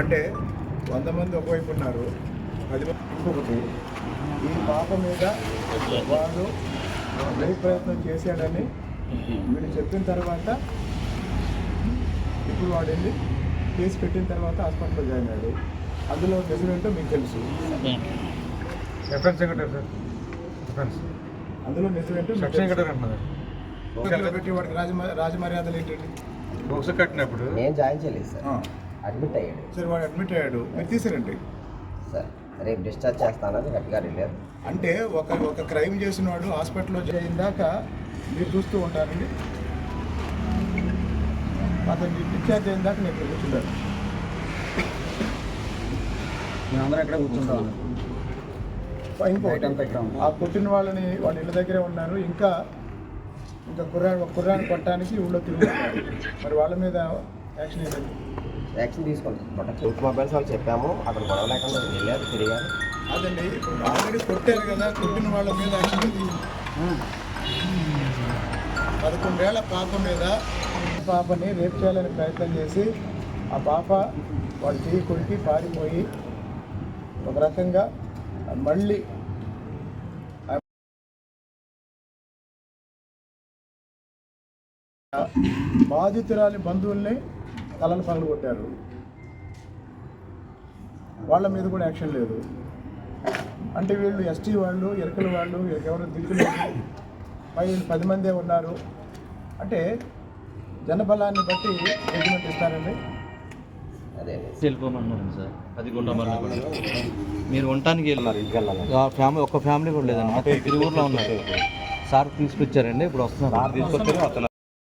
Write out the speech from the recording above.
అంటే వంద మంది ఒకవైపు ఉన్నారు. పది మంది ఇంకొకటి. ఈ పాప మీద వాడు వెయ్యి ప్రయత్నం చేశాడని వీడు చెప్పిన తర్వాత ఇప్పుడు వాడు వెళ్ళి కేసు పెట్టిన తర్వాత హాస్పిటల్లో జాయిన్ అయ్యాడు. అందులో నిజమేంటో మీకు తెలుసు. FN secretary sir. ఎఫ్ఎన్స్ అందులో నిజమేంటో. సెక్రటరీ అన్నది పెట్టి వాడికి రాజమ రాజమర్యాదలు ఏంటండి బుక్స్ కట్టినప్పుడు నేను జాయిన్ చేయలేదు సార్. ఆ, అడ్మిట్ అయ్యాడు. సరే వాడు అడ్మిట్ అయ్యాడు. మీరు తీసారండి సార్. రేపు డిశ్చార్జ్ చేస్తానని గట్టిగా వెళ్ళారు అంటే ఒక ఒక క్రైమ్ చేసిన వాడు హాస్పిటల్లో చేయిన దాకా మీరు చూస్తూ ఉంటారండి. అతను డిశ్చార్జ్ అయిన దాకా నేను కూర్చుంటాను. మేమందరం ఎక్కడ కూర్చుంటాం. ఇంకోటి ఆ కొట్టిన వాళ్ళని వాళ్ళ ఇళ్ళ దగ్గరే ఉన్నారు. ఇంకా ఇంకా కుర్రాడు ఒక కుర్రాన్ని కొట్టడానికి ఊళ్ళో తిరుగుతున్నారు. మరి వాళ్ళ మీద యాక్షన్ ఏంటండి యాక్షన్ తీసుకుంటాం బట్ మొబైల్స్ వాళ్ళు చెప్పాము అక్కడ గొడవ లేకుండా వెళ్ళారు తిరిగారు. అదండి ఆల్రెడీ కొట్టారు కదా కొట్టిన వాళ్ళ మీద యాక్షన్ ఏంటి? పదకొండేళ్ళ పాప మీద పాపని రేప్ చేయాలని ప్రయత్నం చేసి ఆ పాప వాడు చేయి కొరికి పారిపోయి ఒక రకంగా మళ్ళీ బాధితురాలి బంధువుల్ని తలలు పగలు కొట్టారు. వాళ్ళ మీద కూడా యాక్షన్ లేదు. అంటే వీళ్ళు ఎస్టీ వాళ్ళు ఎరకల వాళ్ళు ఎవరు దిక్కులు పై పది మందే ఉన్నారు. అంటే జనబలాన్ని బట్టి జడ్జిమెంట్ ఇస్తారండి. అదే. వెళ్ళిపోమన్నాను సార్. అది గుండమల్ల కూడా మీరు ఉండటానికి వెళ్ళారు ఇంటికి వెళ్ళాలి? ఆ ఫ్యామిలీ ఒక్క ఫ్యామిలీ కూడా లేదండి. మొత్తం తిరుగురులో ఉన్నారు. సార్ తీసుకొచ్చారండి. ఇప్పుడు వస్తున్నారు. తీసుకొచ్చారు